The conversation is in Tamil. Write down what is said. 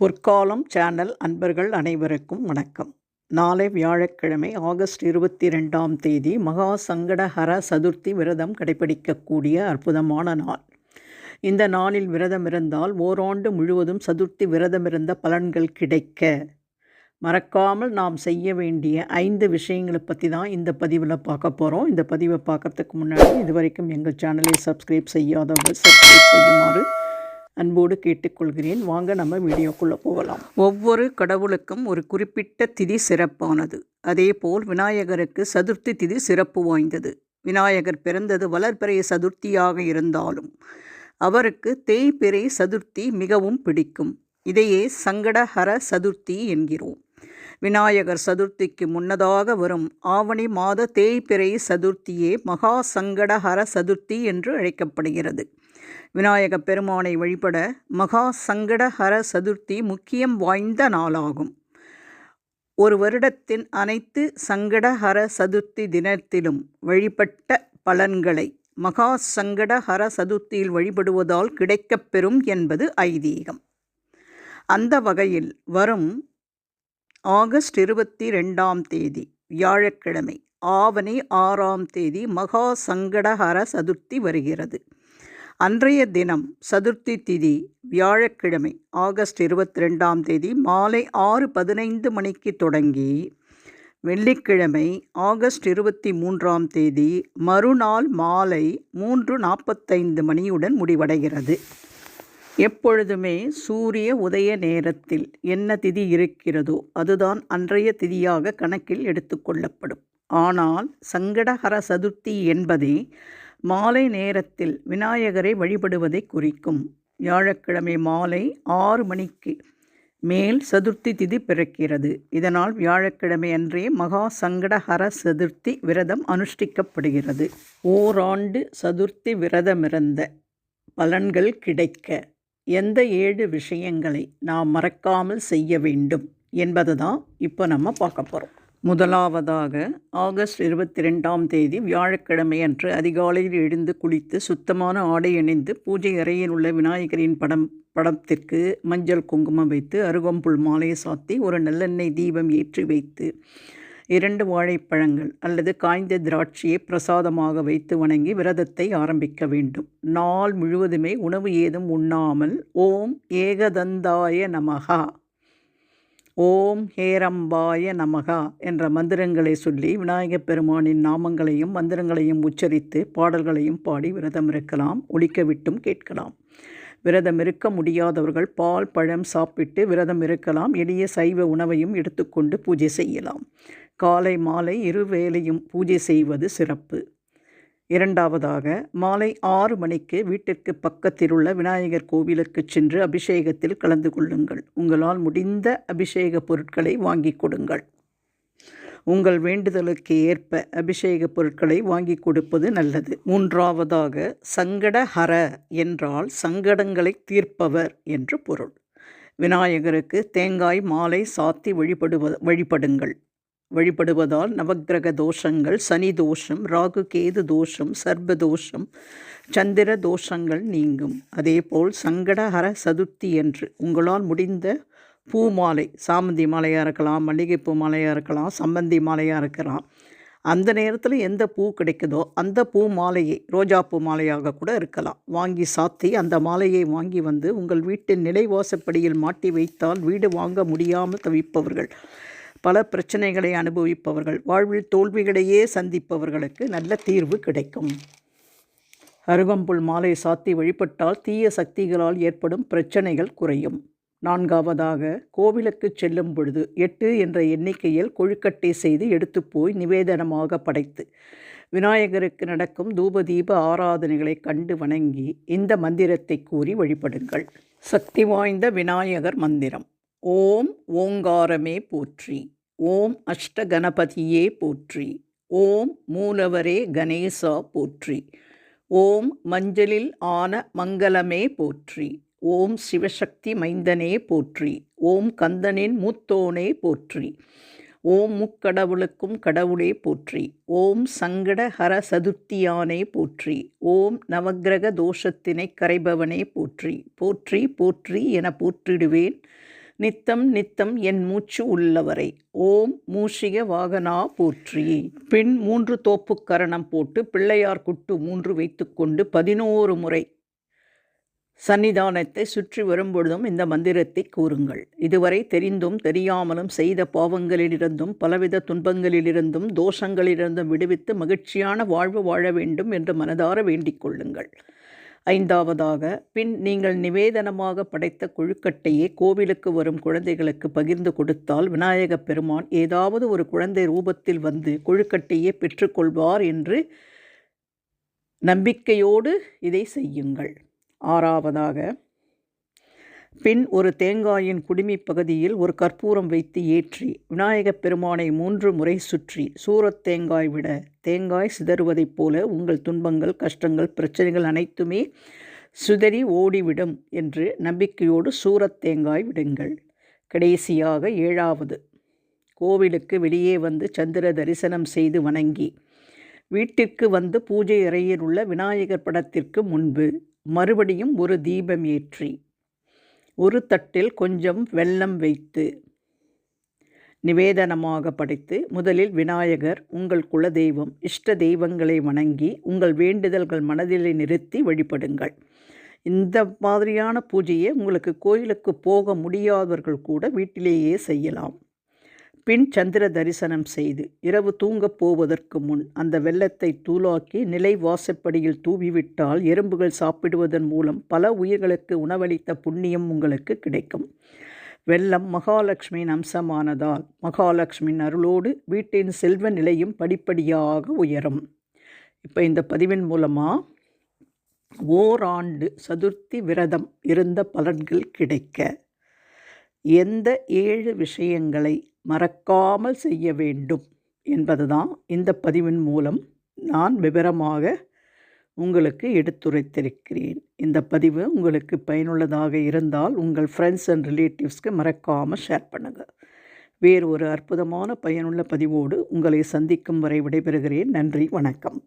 பொற்காலம் சேனல் அன்பர்கள் அனைவருக்கும் வணக்கம். நாளை வியாழக்கிழமை ஆகஸ்ட் இருபத்தி ரெண்டாம் தேதி மகா சங்கடஹர சதுர்த்தி விரதம் கடைபிடிக்கக்கூடிய அற்புதமான நாள். இந்த நாளில் விரதம் இருந்தால் ஓராண்டு முழுவதும் சதுர்த்தி விரதம் இருந்த பலன்கள் கிடைக்க. மறக்காமல் நாம் செய்ய வேண்டிய ஐந்து விஷயங்களை பற்றி தான் இந்த பதிவில் பார்க்க போகிறோம் இந்த பதிவை பார்க்கறதுக்கு முன்னாடி இது வரைக்கும் எங்கள் சேனலை சப்ஸ்கிரைப் செய்யாதவர்கள் சப்ஸ்கிரைப் செய்யுமாறு அன்போடு கேட்டுக்கொள்கிறேன். வாங்க நம்ம வீடியோக்குள்ளே போகலாம். ஒவ்வொரு கடவுளுக்கும் ஒரு குறிப்பிட்ட திதி சிறப்பானது. அதேபோல் விநாயகருக்கு சதுர்த்தி திதி சிறப்பு வாய்ந்தது. விநாயகர் பிறந்தது வளர்பிறை சதுர்த்தியாக இருந்தாலும் அவருக்கு தேய்பிறை சதுர்த்தி மிகவும் பிடிக்கும். இதையே சங்கடஹர சதுர்த்தி என்கிறோம். விநாயகர் சதுர்த்திக்கு முன்னதாக வரும் ஆவணி மாத தேய்பிறை சதுர்த்தியே மகா சங்கடஹர சதுர்த்தி என்று அழைக்கப்படுகிறது. விநாயக பெருமானை வழிபட மகா சங்கடஹர சதுர்த்தி முக்கியம் வாய்ந்த நாளாகும். ஒரு வருடத்தின் அனைத்து சங்கடஹர சதுர்த்தி தினத்திலும் வழிபட்ட பலன்களை மகா சங்கடஹர சதுர்த்தியில் வழிபடுவதால் கிடைக்கப்பெறும் என்பது ஐதீகம். அந்த வகையில் வரும் ஆகஸ்ட் இருபத்தி ரெண்டாம் தேதி வியாழக்கிழமை ஆவணி ஆறாம் தேதி மகா சங்கடஹர சதுர்த்தி வருகிறது. அன்றைய தினம் சதுர்த்தி திதி வியாழக்கிழமை ஆகஸ்ட் இருபத்தி ரெண்டாம் தேதி மாலை ஆறு பதினைந்து மணிக்கு தொடங்கி வெள்ளிக்கிழமை ஆகஸ்ட் இருபத்தி மூன்றாம் தேதி மறுநாள் மாலை மூன்று நாற்பத்தைந்து மணியுடன் முடிவடைகிறது. எப்பொழுதுமே சூரிய உதய நேரத்தில் என்ன திதி இருக்கிறதோ அதுதான் அன்றைய திதியாக கணக்கில் எடுத்துக்கொள்ளப்படும் ஆனால் சங்கடஹர சதுர்த்தி என்பதே மாலை நேரத்தில் விநாயகரை வழிபடுவதை குறிக்கும். வியாழக்கிழமை மாலை ஆறு மணிக்கு மேல் சதுர்த்தி திதி பிறக்கிறது. இதனால் வியாழக்கிழமை அன்றே மகா சங்கடஹர சதுர்த்தி விரதம் அனுஷ்டிக்கப்படுகிறது. ஓராண்டு சதுர்த்தி விரதமிருந்த பலன்கள் கிடைக்க எந்த ஏழு விஷயங்களை நாம் மறக்காமல் செய்ய வேண்டும் என்பது தான் இப்போ நம்ம பார்க்க போகிறோம் முதலாவதாக ஆகஸ்ட் இருபத்தி ரெண்டாம் தேதி வியாழக்கிழமை அன்று அதிகாலையில் எழுந்து குளித்து சுத்தமான ஆடை அணிந்து பூஜை அறையில் உள்ள விநாயகரின் படம் படத்திற்கு மஞ்சள் குங்குமம் வைத்து அருகம்புல் மாலையை சாத்தி ஒரு நல்லெண்ணெய் தீபம் ஏற்றி வைத்து இரண்டு வாழைப்பழங்கள் அல்லது காய்ந்த திராட்சையை பிரசாதமாக வைத்து வணங்கி விரதத்தை ஆரம்பிக்க வேண்டும். நாள் முழுவதுமே உணவு ஏதும் உண்ணாமல் ஓம் ஏகதந்தாய நமகா ஓம் ஹேரம்பாய நமகா என்ற மந்திரங்களை சொல்லி விநாயகப் பெருமானின் நாமங்களையும் மந்திரங்களையும் உச்சரித்து பாடல்களையும் பாடி விரதம் இருக்கலாம் ஒழிக்க விட்டும் கேட்கலாம். விரதம் இருக்க முடியாதவர்கள் பால் பழம் சாப்பிட்டு விரதம் இருக்கலாம் எளிய சைவ உணவையும் எடுத்துக்கொண்டு பூஜை செய்யலாம். காலை மாலை இருவேளையும் பூஜை செய்வது சிறப்பு. இரண்டாவதாக மாலை ஆறு மணிக்கு வீட்டிற்கு பக்கத்தில் உள்ள விநாயகர் கோவிலுக்கு சென்று அபிஷேகத்தில் கலந்து கொள்ளுங்கள். உங்களால் முடிந்த அபிஷேக பொருட்களை வாங்கி கொடுங்கள். உங்கள் வேண்டுதலுக்கு ஏற்ப அபிஷேக பொருட்களை வாங்கி கொடுப்பது நல்லது. மூன்றாவதாக சங்கடஹர என்றால் சங்கடங்களை தீர்ப்பவர் என்று பொருள். விநாயகருக்கு தேங்காய் மாலை சாத்தி வழிபடுவ வழிபடுங்கள். வழிபடுவதால் நவக்கிரக தோஷங்கள் சனி தோஷம் ராகு கேது தோஷம் சர்ப தோஷம் சந்திர தோஷங்கள் நீங்கும். அதேபோல் சங்கடஹர சதுர்த்தி என்று உங்களால் முடிந்த பூ மாலை சாமந்தி மாலையாக இருக்கலாம் மல்லிகைப்பூ மாலையாக இருக்கலாம் சம்பந்தி மாலையாக இருக்கலாம் அந்த நேரத்தில் எந்த பூ கிடைக்குதோ அந்த பூ மாலையை ரோஜா பூ மாலையாக கூட இருக்கலாம். வாங்கி சாத்தி அந்த மாலையை வாங்கி வந்து உங்கள் வீட்டின் நிலைவாசப்படியில் மாட்டி வைத்தால் வீடு வாங்க முடியாமல் தவிப்பவர்கள். பல பிரச்சனைகளை அனுபவிப்பவர்கள் வாழ்வில் தோல்விகளையே சந்திப்பவர்களுக்கு நல்ல தீர்வு கிடைக்கும். அருகம்புல் மாலை சாத்தி வழிபட்டால் தீய சக்திகளால் ஏற்படும் பிரச்சனைகள் குறையும். நான்காவதாக கோவிலுக்கு செல்லும் பொழுது எட்டு என்ற எண்ணிக்கையில் கொழுக்கட்டை செய்து எடுத்து போய் நிவேதனமாக படைத்து விநாயகருக்கு நடக்கும் தூபதீப ஆராதனைகளை கண்டு வணங்கி இந்த மந்திரத்தை கூறி வழிபடுங்கள். சக்தி வாய்ந்த விநாயகர் மந்திரம். ஓம் ஓங்காரமே போற்றி. ஓம் அஷ்டகணபதியே போற்றி. ஓம் மூலவரே கணேசா போற்றி. ஓம் மஞ்சளில் ஆன மங்களமே போற்றி. ஓம் சிவசக்தி மைந்தனே போற்றி. ஓம் கந்தனின் மூத்தோனே போற்றி. ஓம் முக்கடவுளுக்கும் கடவுளே போற்றி. ஓம் சங்கட ஹர சதுர்த்தியானே போற்றி. ஓம் நவக்கிரக தோஷத்தினை கரைபவனே போற்றி. போற்றி போற்றி என போற்றிடுவேன். நித்தம் நித்தம் என் மூச்சு உள்ளவரை. ஓம் மூஷிக வாகனா போற்றி. பின் மூன்று தோப்புக்கரணம் போட்டு பிள்ளையார் குட்டு மூன்று வைத்துக்கொண்டு பதினோரு முறை சன்னிதானத்தை சுற்றி வரும்பொழுதும் இந்த மந்திரத்தை கூறுங்கள். இதுவரை தெரிந்தும் தெரியாமலும் செய்த பாவங்களிலிருந்தும் பலவித துன்பங்களிலிருந்தும் தோஷங்களிலிருந்தும் விடுவித்து மகிழ்ச்சியான வாழ்வு வாழ வேண்டும் என்று மனதார வேண்டிக் கொள்ளுங்கள். ஐந்தாவதாக பின் நீங்கள் நிவேதனமாக படைத்த கொழுக்கட்டையே கோவிலுக்கு வரும் குழந்தைகளுக்கு பகிர்ந்து கொடுத்தால் விநாயகப் பெருமான் ஏதாவது ஒரு குழந்தை ரூபத்தில் வந்து கொழுக்கட்டையே பெற்றுக்கொள்வார் என்று நம்பிக்கையோடு இதை செய்யுங்கள். ஆறாவதாக பின் ஒரு தேங்காயின் குடுமி பகுதியில் ஒரு கற்பூரம் வைத்து ஏற்றி விநாயகப் பெருமானை மூன்று முறை சுற்றி சூரத் தேங்காய் விட தேங்காய் சிதறுவதைப் போல உங்கள் துன்பங்கள் கஷ்டங்கள் பிரச்சனைகள் அனைத்துமே சுதறி ஓடிவிடும் என்று நம்பிக்கையோடு சூரத் தேங்காய் விடுங்கள். கடைசியாக ஏழாவது கோவிலுக்கு வெளியே வந்து சந்திர தரிசனம் செய்து வணங்கி வீட்டிற்கு வந்து பூஜை அறையில் உள்ள விநாயகர் படத்திற்கு முன்பு மறுபடியும் ஒரு தீபம் ஏற்றி ஒரு தட்டில் கொஞ்சம் வெல்லம் வைத்து நிவேதனமாக படைத்து முதலில் விநாயகர் உங்கள் குலதெய்வம் இஷ்ட தெய்வங்களை வணங்கி உங்கள் வேண்டுதல்கள் மனதில் நிறுத்தி வழிபடுங்கள். இந்த மாதிரியான பூஜையை உங்களுக்கு கோயிலுக்கு போக முடியாதவர்கள் கூட வீட்டிலேயே செய்யலாம். பின் சந்திர தரிசனம் செய்து இரவு தூங்கப் போவதற்கு முன் அந்த வெள்ளத்தை தூளாக்கி நிலை வாசப்படியில் தூவிவிட்டால் எறும்புகள் சாப்பிடுவதன் மூலம் பல உயிர்களுக்கு உணவளித்த புண்ணியம் உங்களுக்கு கிடைக்கும். வெள்ளம் மகாலட்சுமியின் அம்சமானதால் மகாலட்சுமியின் அருளோடு வீட்டின் செல்வ நிலையும் படிப்படியாக உயரும். இப்போ இந்த பதிவின் மூலமாக ஓராண்டு சதுர்த்தி விரதம் இருந்த பலன்கள் கிடைக்க. எந்த ஏழு விஷயங்களை மறக்காமல் செய்ய வேண்டும் என்பதுதான் இந்த பதிவின் மூலம் நான் விவரமாக உங்களுக்கு எடுத்துரைத்திருக்கிறேன். இந்த பதிவு உங்களுக்கு பயனுள்ளதாக இருந்தால் உங்கள் ஃப்ரெண்ட்ஸ் அண்ட் ரிலேட்டிவ்ஸ்க்கு மறக்காமல் ஷேர் பண்ணுங்கள் வேறு ஒரு அற்புதமான பயனுள்ள பதிவோடு உங்களை சந்திக்கும் வரை விடைபெறுகிறேன். நன்றி வணக்கம்.